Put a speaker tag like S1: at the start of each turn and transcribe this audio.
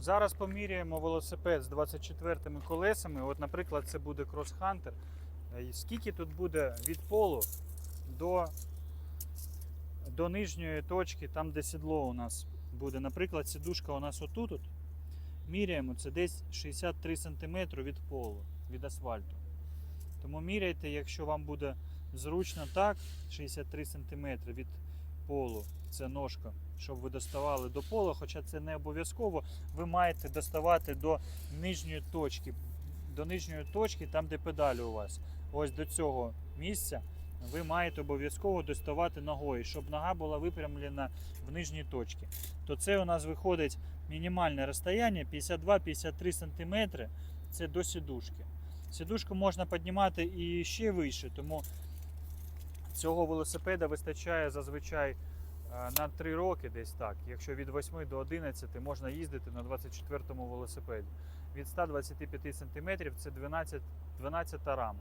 S1: Зараз поміряємо велосипед з 24 колесами. От, наприклад, це буде Cross Hunter. Е, Скільки тут буде від полу до, до нижньої точки, там де сідло у нас буде. Наприклад, сідушка у нас отут. -от. Міряємо, це десь 63 см від полу, від асфальту. Тому міряйте, якщо вам буде зручно так, 63 см від полу, це ножка, щоб ви доставали до пола, хоча це не обов'язково, ви маєте доставати до нижньої точки, до нижньої точки, там де педалі у вас. Ось до цього місця ви маєте обов'язково доставати ногою, щоб нога була випрямлена в нижній точці. То це у нас виходить мінімальне розстояння 52-53 см це до сідушки. Сідушку можна піднімати і ще вище, тому цього велосипеда вистачає зазвичай е, на 3 роки десь так. Якщо від 8 до 11 можна їздити на 24-му велосипеді. Від 125 см це 12, 12 рама.